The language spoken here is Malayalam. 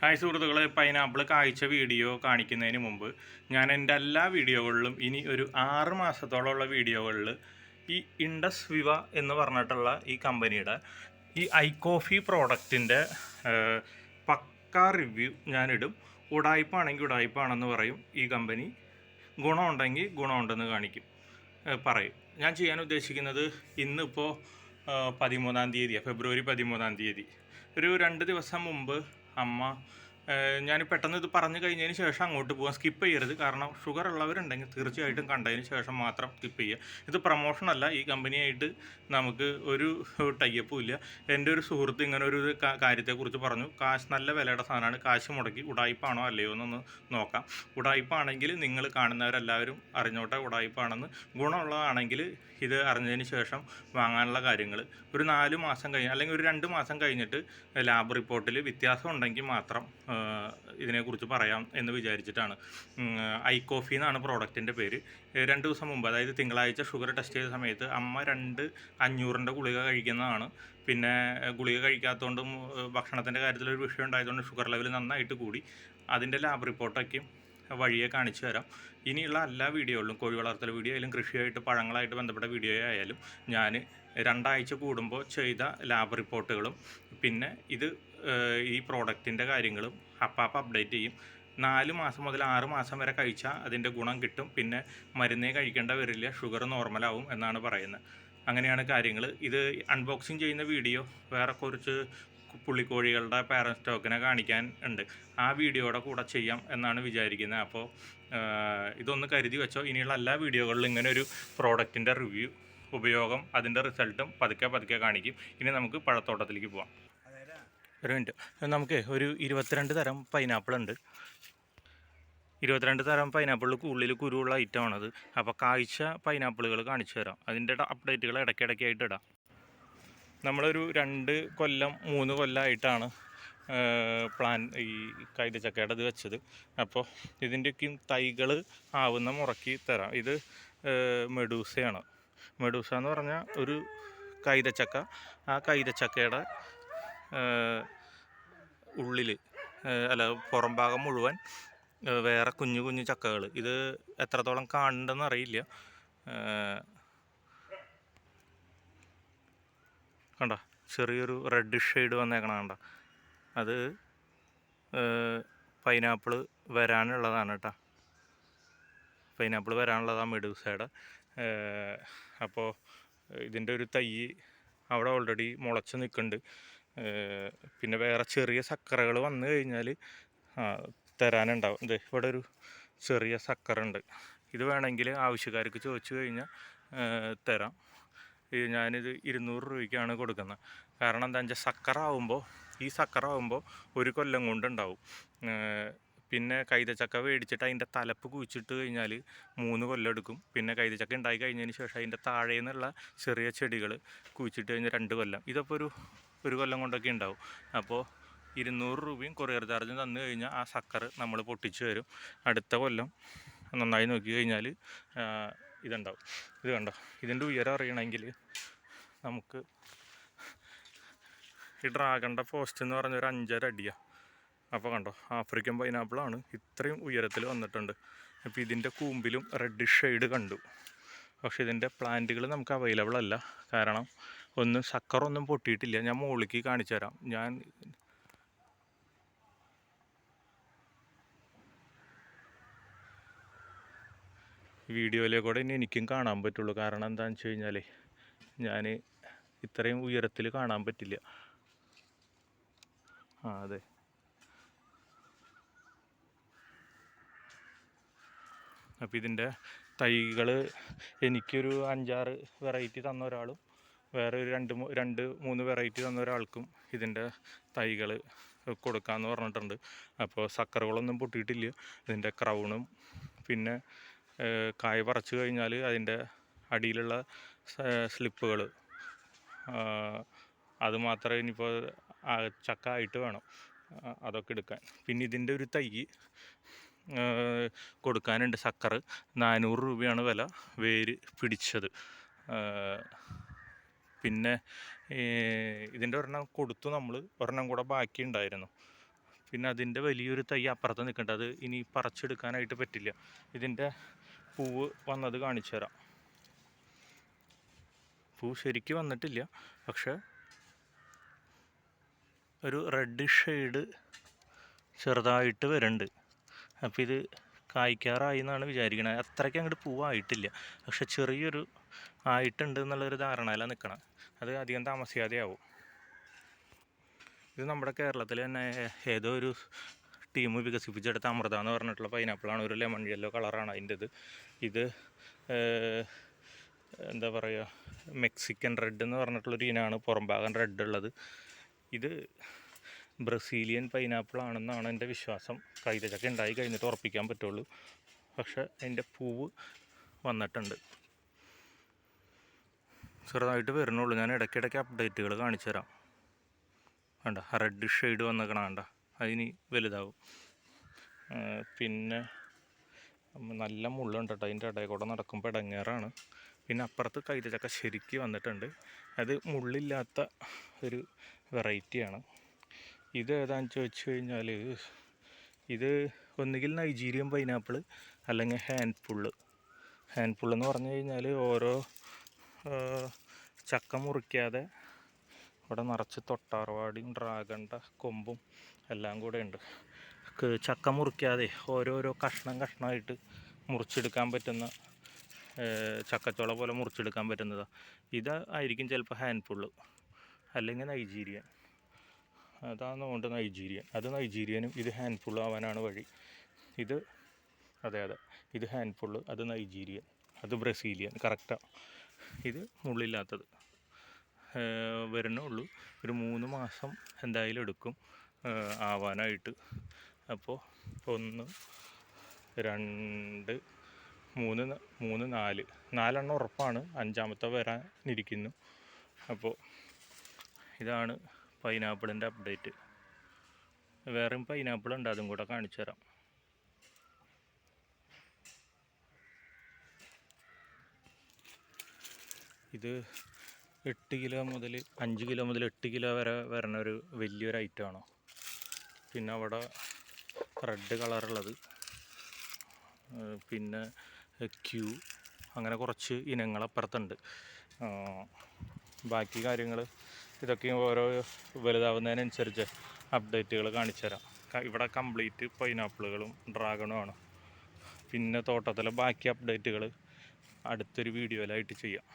ഹായ് സുഹൃത്തുക്കളെ പൈനാപ്പിൾ കാഴ്ച വീഡിയോ കാണിക്കുന്നതിന് മുമ്പ് ഞാൻ എന്റെ എല്ലാ വീഡിയോകളിലും ഇനി ഒരു ആറ് മാസത്തോളമുള്ള വീഡിയോകളിൽ ഈ ഇൻഡസ് വിവ എന്ന് പറഞ്ഞിട്ടുള്ള ഈ കമ്പനിയുടെ ഈ ഐ കോഫി പ്രോഡക്റ്റിന്റെ പക്ക റിവ്യൂ ഞാനിടും. ഉടായ്പാണെങ്കിൽ ഉടായ്പാണെന്ന് പറയും ഈ കമ്പനി ഗുണമുണ്ടെങ്കിൽ ഗുണമുണ്ടെന്ന് കാണിക്കും പറയും. ഞാൻ ചെയ്യാൻ ഉദ്ദേശിക്കുന്നത് ഇന്നിപ്പോൾ പതിമൂന്നാം തീയതിയാണ് ഫെബ്രുവരി പതിമൂന്നാം തീയതി. ഒരു രണ്ട് ദിവസം മുമ്പ് അമ്മ ഏഹ് ഞാൻ പെട്ടെന്ന് ഇത് പറഞ്ഞു കഴിഞ്ഞതിന് ശേഷം അങ്ങോട്ട് പോകാൻ സ്കിപ്പ് ചെയ്യരുത്. കാരണം ഷുഗർ ഉള്ളവരുണ്ടെങ്കിൽ തീർച്ചയായിട്ടും കണ്ടതിന് ശേഷം മാത്രം സ്കിപ്പ് ചെയ്യുക. ഇത് പ്രൊമോഷൻ അല്ല. ഈ കമ്പനിയായിട്ട് നമുക്ക് ഒരു ടൈപ്പും ഇല്ല. എന്റെ ഒരു സുഹൃത്ത് ഇങ്ങനെ ഒരു കാര്യത്തെക്കുറിച്ച് പറഞ്ഞു. കാശ് നല്ല വിലയുടെ സാധനമാണ്. കാശ് മുടക്കി ഉടായ്പാണോ അല്ലയോ എന്നൊന്ന് നോക്കാം. ഉടായ്പാണെങ്കിൽ നിങ്ങൾ കാണുന്നവരെല്ലാവരും അറിഞ്ഞോട്ടെ ഉടായ്പാണെന്ന് ഗുണമുള്ളതാണെങ്കിൽ ഇത് അറിഞ്ഞതിന് ശേഷം വാങ്ങാനുള്ള കാര്യങ്ങൾ ഒരു നാല് മാസം കഴിഞ്ഞ് അല്ലെങ്കിൽ ഒരു രണ്ട് മാസം കഴിഞ്ഞിട്ട് ലാബ് റിപ്പോർട്ടിൽ വ്യത്യാസം ഉണ്ടെങ്കിൽ മാത്രം ഇതിനെക്കുറിച്ച് പറയാം എന്ന് വിചാരിച്ചിട്ടാണ്. ഐ കോഫി എന്നാണ് പ്രോഡക്റ്റിന്റെ പേര്. രണ്ട് ദിവസം മുമ്പ് അതായത് തിങ്കളാഴ്ച ഷുഗർ ടെസ്റ്റ് ചെയ്ത സമയത്ത് അമ്മ രണ്ട് അഞ്ഞൂറിന്റെ ഗുളിക കഴിക്കുന്നതാണ്. പിന്നെ ഗുളിക കഴിക്കാത്തതുകൊണ്ടും ഭക്ഷണത്തിന്റെ കാര്യത്തിൽ ഒരു വിഷയം ഉണ്ടായതുകൊണ്ട് ഷുഗർ ലെവൽ നന്നായിട്ട് കൂടി. അതിന്റെ ലാബ് റിപ്പോർട്ടൊക്കെയും വഴിയെ കാണിച്ചു തരാം. ഇനിയുള്ള എല്ലാ വീഡിയോകളിലും കോഴി വളർത്തൽ വീഡിയോ ആയാലും കൃഷിയായിട്ട് പഴങ്ങളായിട്ട് ബന്ധപ്പെട്ട വീഡിയോ ആയാലും ഞാൻ രണ്ടാഴ്ച കൂടുമ്പോൾ ചെയ്ത ലാബ് റിപ്പോർട്ടുകളും പിന്നെ ഇത് ഈ പ്രോഡക്റ്റിന്റെ കാര്യങ്ങളും അപ്പാപ്പ അപ്ഡേറ്റ് ചെയ്യും. നാല് മാസം മുതൽ ആറ് മാസം വരെ കഴിച്ചാൽ അതിന്റെ ഗുണം കിട്ടും. പിന്നെ മരുന്നേ കഴിക്കേണ്ട വരില്ല ഷുഗർ നോർമലാവും എന്നാണ് പറയുന്നത്. അങ്ങനെയാണ് കാര്യങ്ങൾ. ഇത് അൺബോക്സിങ് ചെയ്യുന്ന വീഡിയോ വേറെ കുറച്ച് പുള്ളിക്കോഴികളുടെ പാരൻ സ്റ്റോക്കിനെ കാണിക്കാൻ ഉണ്ട്. ആ വീഡിയോയുടെ കൂടെ ചെയ്യാം എന്നാണ് വിചാരിക്കുന്നത്. അപ്പോൾ ഇതൊന്ന് കരുതി വെച്ചോ. ഇനിയുള്ള എല്ലാ വീഡിയോകളിലും ഇങ്ങനെ ഒരു പ്രോഡക്റ്റിന്റെ റിവ്യൂ ഉപയോഗം അതിന്റെ റിസൾട്ടും പതുക്കെ പതുക്കെ കാണിക്കും. ഇനി നമുക്ക് പഴത്തോട്ടത്തിലേക്ക് പോവാം. ഒരു മിനിറ്റ്. നമുക്ക് ഒരു ഇരുപത്തിരണ്ട് തരം പൈനാപ്പിൾ ഉണ്ട്. ഇരുപത്തിരണ്ട് തരം പൈനാപ്പിളിൽ ഉള്ളിൽ കുരുവുള്ള ഐറ്റമാണത് അപ്പോൾ കാഴ്ച പൈനാപ്പിളുകൾ കാണിച്ചു തരാം. അതിന്റെ അപ്ഡേറ്റുകൾ ഇടയ്ക്കിടയ്ക്കായിട്ട് ഇടാം. നമ്മളൊരു രണ്ട് കൊല്ലം മൂന്ന് കൊല്ലമായിട്ടാണ് പ്ലാൻ ഈ കൈതച്ചക്കയുടെ ഇത് വെച്ചത്. അപ്പോൾ ഇതിന്റെയൊക്കെയും തൈകൾ ആവുന്ന മുറക്കി തരാം. ഇത് മെഡൂസയാണ്. മെഡൂസ എന്ന് പറഞ്ഞാൽ ഒരു കൈതച്ചക്ക. ആ കൈതച്ചക്കയുടെ ഉള്ളിൽ അല്ല പുറം ഭാഗം മുഴുവൻ വേറെ കുഞ്ഞു കുഞ്ഞു ചക്കകൾ ഇത് എത്രത്തോളം കാണുന്നുണ്ടെന്ന് അറിയില്ല. കണ്ട? ചെറിയൊരു റെഡ് ഷെയ്ഡ് വന്നേക്കണ കണ്ട? അത് പൈനാപ്പിൾ വരാനുള്ളതാണ് കേട്ടോ. പൈനാപ്പിൾ വരാനുള്ളതാണ് മെഡൂസയുടെ അപ്പോൾ ഇതിന്റെ ഒരു തൈ അവിടെ ഓൾറെഡി മുളച്ച് നിൽക്കുന്നുണ്ട് പിന്നെ വേറെ ചെറിയ സക്കറകൾ വന്നു കഴിഞ്ഞാൽ തരാനുണ്ടാവും. ഇത് ഇവിടെ ഒരു ചെറിയ സക്കറുണ്ട് ഇത് വേണമെങ്കിൽ ആവശ്യക്കാർക്ക് ചോദിച്ചു കഴിഞ്ഞാൽ തരാം. ഞാനിത് ഇരുന്നൂറ് രൂപയ്ക്കാണ് കൊടുക്കുന്നത് കാരണം എന്താ വെച്ചാൽ സക്കറാവുമ്പോൾ ഈ സക്കറാവുമ്പോൾ ഒരു കൊല്ലം കൊണ്ടുണ്ടാവും. പിന്നെ കൈതച്ചക്ക മേടിച്ചിട്ട് അതിന്റെ തലപ്പ് കുഴിച്ചിട്ട് കഴിഞ്ഞാൽ മൂന്ന് കൊല്ലം എടുക്കും. പിന്നെ കൈതച്ചക്ക ഉണ്ടായി കഴിഞ്ഞതിന് ശേഷം അതിന്റെ താഴെ നിന്നുള്ള ചെറിയ ചെടികൾ കുഴിച്ചിട്ട് കഴിഞ്ഞാൽ രണ്ട് കൊല്ലം. ഇതപ്പോൾ ഒരു ഒരു കൊല്ലം കൊണ്ടൊക്കെ ഉണ്ടാവും. അപ്പോൾ ഇരുന്നൂറ് രൂപയും കൊറിയർ ചാർജും തന്നു കഴിഞ്ഞാൽ ആ സക്കർ നമ്മൾ പൊട്ടിച്ച് തരും. അടുത്ത കൊല്ലം നന്നായി നോക്കി കഴിഞ്ഞാൽ ഇതുണ്ടാവും. ഇത് കണ്ടോ? ഇതിന്റെ ഉയരം അറിയണമെങ്കിൽ നമുക്ക് ഈ ഡ്രാഗണ്ട പോസ്റ്റ് എന്ന് പറഞ്ഞൊരു അഞ്ചര അടിയാണ് അപ്പോൾ കണ്ടോ ആഫ്രിക്കൻ പൈനാപ്പിളാണ് ഇത്രയും ഉയരത്തിൽ വന്നിട്ടുണ്ട്. അപ്പോൾ ഇതിന്റെ കൂമ്പിലും റെഡ് ഷെയ്ഡ് കണ്ടു. പക്ഷേ ഇതിന്റെ പ്ലാന്റുകൾ നമുക്ക് അവൈലബിൾ അല്ല. കാരണം ഒന്നും സക്കറൊന്നും പൊട്ടിയിട്ടില്ല. ഞാൻ മുകളിലേക്ക് കാണിച്ചു തരാം. ഞാൻ വീഡിയോയിലെ കൂടെ ഇനി എനിക്കും കാണാൻ പറ്റുള്ളൂ. കാരണം എന്താണെന്ന് വെച്ച് കഴിഞ്ഞാൽ ഞാൻ ഇത്രയും ഉയരത്തിൽ കാണാൻ പറ്റില്ല. ആ അതെ. അപ്പോൾ ഇതിന്റെ തൈകൾ എനിക്കൊരു അഞ്ചാറ് വെറൈറ്റി തന്ന ഒരാളും വേറെ ഒരു രണ്ട് രണ്ട് മൂന്ന് വെറൈറ്റി തന്ന ഒരാൾക്കും ഇതിന്റെ തൈകൾ കൊടുക്കാമെന്ന് പറഞ്ഞിട്ടുണ്ട്. അപ്പോൾ സക്കറുകളൊന്നും പൊട്ടിയിട്ടില്ല. ഇതിന്റെ ക്രൗണും പിന്നെ കായ് പറിച്ചു കഴിഞ്ഞാൽ അതിന്റെ അടിയിലുള്ള സ്ലിപ്പുകൾ അത് മാത്രമേ ഇനിയിപ്പോൾ ചക്ക ആയിട്ട് വേണം അതൊക്കെ എടുക്കാൻ. പിന്നെ ഇതിന്റെ ഒരു തൈ കൊടുക്കാനുണ്ട് സക്കർ നാനൂറ് രൂപയാണ് വില വേര് പിടിച്ചത്. പിന്നെ ഇതിന്റെ ഒരെണ്ണം കൊടുത്തു നമ്മൾ ഒരെണ്ണം കൂടെ ബാക്കി ഉണ്ടായിരുന്നു. പിന്നെ അതിന്റെ വലിയൊരു തൈ അപ്പുറത്ത് നിൽക്കേണ്ട അത് ഇനി പറിച്ചെടുക്കാനായിട്ട് പറ്റില്ല. ഇതിന്റെ പൂവ് വന്നത് കാണിച്ചു തരാം. പൂ ശരിക്ക് വന്നിട്ടില്ല. പക്ഷെ ഒരു റെഡ് ഷെയ്ഡ് ചെറുതായിട്ട് വരുന്നുണ്ട്. അപ്പോൾ ഇത് കായ്ക്കാറായി എന്നാണ് വിചാരിക്കണത് അത്രയ്ക്ക് അങ്ങോട്ട് പൂവായിട്ടില്ല. പക്ഷെ ചെറിയൊരു ആയിട്ടുണ്ട് എന്നുള്ളൊരു ധാരണയിലാണ് നിൽക്കണം അത് അധികം താമസിയാതെ ആവും ഇത് നമ്മുടെ കേരളത്തിൽ തന്നെ ഏതോ ഒരു ടീം വികസിപ്പിച്ചെടുത്ത അമൃത എന്ന് പറഞ്ഞിട്ടുള്ള പൈനാപ്പിളാണ്. ഒരു ലെമൺ യെല്ലോ കളറാണ് അതിന്റെ ഇത് ഇത് എന്താ പറയുക മെക്സിക്കൻ റെഡ് എന്ന് പറഞ്ഞിട്ടുള്ളൊരു ഇനമാണ്. പുറംഭാഗം റെഡ് ഉള്ളത്. ഇത് ബ്രസീലിയൻ പൈനാപ്പിൾ ആണെന്നാണ് എന്റെ വിശ്വാസം. കൈതച്ചക്ക ഉണ്ടായി കഴിഞ്ഞിട്ട് ഉറപ്പിക്കാൻ പറ്റുള്ളൂ. പക്ഷെ അതിന്റെ പൂവ് വന്നിട്ടുണ്ട്. ചെറുതായിട്ട് വരുന്നുള്ളൂ. ഞാൻ ഇടയ്ക്കിടയ്ക്ക് അപ്ഡേറ്റുകൾ കാണിച്ചു തരാം. വേണ്ട റെഡ് ഷെയ്ഡ് വന്നേക്കണ വേണ്ട അതിനി വലുതാവും. പിന്നെ നല്ല മുള്ളുണ്ട് കേട്ടോ. അതിന്റെ ഇടയിൽ കൂടെ നടക്കുമ്പോൾ ഇടങ്ങേറാണ്. പിന്നെ അപ്പുറത്ത് കൈതച്ചക്ക ശരിക്ക് വന്നിട്ടുണ്ട്. അത് മുള്ളില്ലാത്ത ഒരു വെറൈറ്റിയാണ് ഇത് ഏതാണെന്ന് ചോദിച്ചു കഴിഞ്ഞാൽ ഇത് ഒന്നുകിൽ നൈജീരിയൻ പൈനാപ്പിൾ അല്ലെങ്കിൽ ഹാൻഡ് പുള്ള് ഹാൻഡ് പുള്ള് എന്ന് പറഞ്ഞു കഴിഞ്ഞാൽ ഓരോ ചക്ക മുറിക്കാതെ ഇവിടെ നിറച്ച് തൊട്ടാർവാടിയും ഡ്രാഗണ്ട കൊമ്പും എല്ലാം കൂടെ ഉണ്ട്. ചക്ക മുറിക്കാതെ ഓരോരോ കഷ്ണം കഷ്ണമായിട്ട് മുറിച്ചെടുക്കാൻ പറ്റുന്ന ചക്കച്ചോള പോലെ മുറിച്ചെടുക്കാൻ പറ്റുന്നതാണ് ഇതായിരിക്കും ചിലപ്പോൾ ഹാൻഡ് പുള്ള് അല്ലെങ്കിൽ നൈജീരിയൻ. അതാണ് കൊണ്ട് നൈജീരിയൻ. അത് നൈജീരിയനും ഇത് ഹാൻഡ് ആവാനാണ് വഴി. ഇത് അതെ അതെ. ഇത് ഹാൻഡ് ഫുള്ള് അത് നൈജീരിയൻ. അത് ബ്രസീലിയൻ. കറക്റ്റാണ് ഇത് മുള്ളില്ലാത്തത്. വരണുള്ളൂ ഒരു മൂന്ന് മാസം എന്തായാലും എടുക്കും. ആവാനായിട്ട്. അപ്പോൾ ഒന്ന് രണ്ട് മൂന്ന് മൂന്ന് നാല്. നാലെണ്ണം ഉറപ്പാണ്. അഞ്ചാമത്തെ വരാനിരിക്കുന്നു. അപ്പോൾ ഇതാണ് പൈനാപ്പിളിന്റെ അപ്ഡേറ്റ് വേറെയും പൈനാപ്പിൾ ഉണ്ട് അതും കൂടെ കാണിച്ചു തരാം. ഇത് എട്ട് കിലോ മുതൽ അഞ്ച് കിലോ മുതൽ എട്ട് കിലോ വരെ വരുന്ന ഒരു വലിയൊരു ഐറ്റമാണ് പിന്നെ അവിടെ റെഡ് കളറുള്ളത് പിന്നെ ക്യൂ അങ്ങനെ കുറച്ച് ഇനങ്ങൾ അപ്പുറത്തുണ്ട് ബാക്കി കാര്യങ്ങൾ ഇതൊക്കെ ഓരോ വലുതാവുന്നതിനനുസരിച്ച് അപ്ഡേറ്റുകൾ കാണിച്ചു തരാം ഇവിടെ കംപ്ലീറ്റ് പൈനാപ്പിളുകളും ഡ്രാഗണും ആണ് പിന്നെ തോട്ടത്തിലെ ബാക്കി അപ്ഡേറ്റുകൾ അടുത്തൊരു വീഡിയോയിലായിട്ട് ചെയ്യാം.